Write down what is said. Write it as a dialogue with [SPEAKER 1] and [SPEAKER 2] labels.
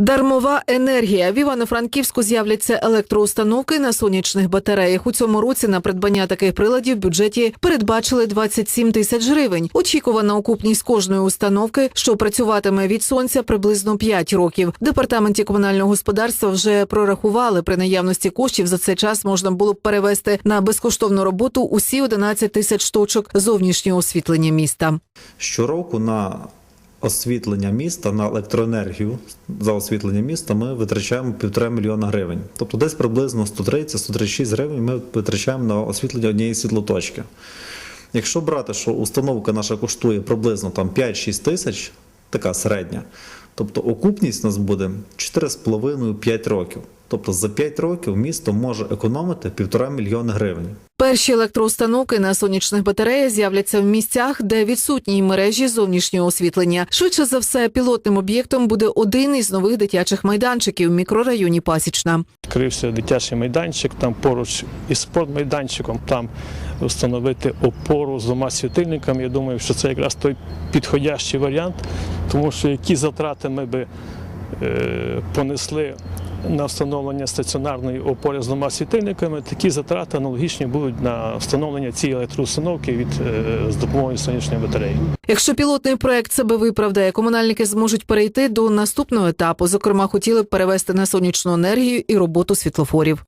[SPEAKER 1] Дармова енергія в Івано-Франківську з'являться електроустановки на сонячних батареях. У цьому році на придбання таких приладів в бюджеті передбачили 27 тисяч гривень. Очікувана окупність кожної установки, що працюватиме від сонця, приблизно 5 років. В департаменті комунального господарства вже прорахували при наявності коштів. За цей час можна було б перевести на безкоштовну роботу усі 11 тисяч точок зовнішнього освітлення міста.
[SPEAKER 2] Щороку на освітлення міста, на електроенергію за освітлення міста ми витрачаємо півтора мільйона гривень. Тобто десь приблизно 130-136 гривень ми витрачаємо на освітлення однієї світлоточки. Якщо брати, що установка наша коштує приблизно 5-6 тисяч, така середня, тобто окупність у нас буде 4,5-5 років. Тобто за 5 років місто може економити півтора мільйона гривень.
[SPEAKER 1] Перші електроустановки на сонячних батареях з'являться в місцях, де відсутні мережі зовнішнього освітлення. Швидше за все, пілотним об'єктом буде один із нових дитячих майданчиків в мікрорайоні Пасічна.
[SPEAKER 3] Відкрився дитячий майданчик, там поруч із спортмайданчиком, там встановити опору з двома світильниками. Я думаю, що це якраз той підходящий варіант, тому що які затрати ми би понесли на встановлення стаціонарної опори з двома світильниками, такі затрати аналогічні будуть на встановлення цієї електроустановки від е, з допомогою сонячної батареї.
[SPEAKER 1] Якщо пілотний проект себе виправдає, комунальники зможуть перейти до наступного етапу. Зокрема, хотіли б перевести на сонячну енергію і роботу світлофорів.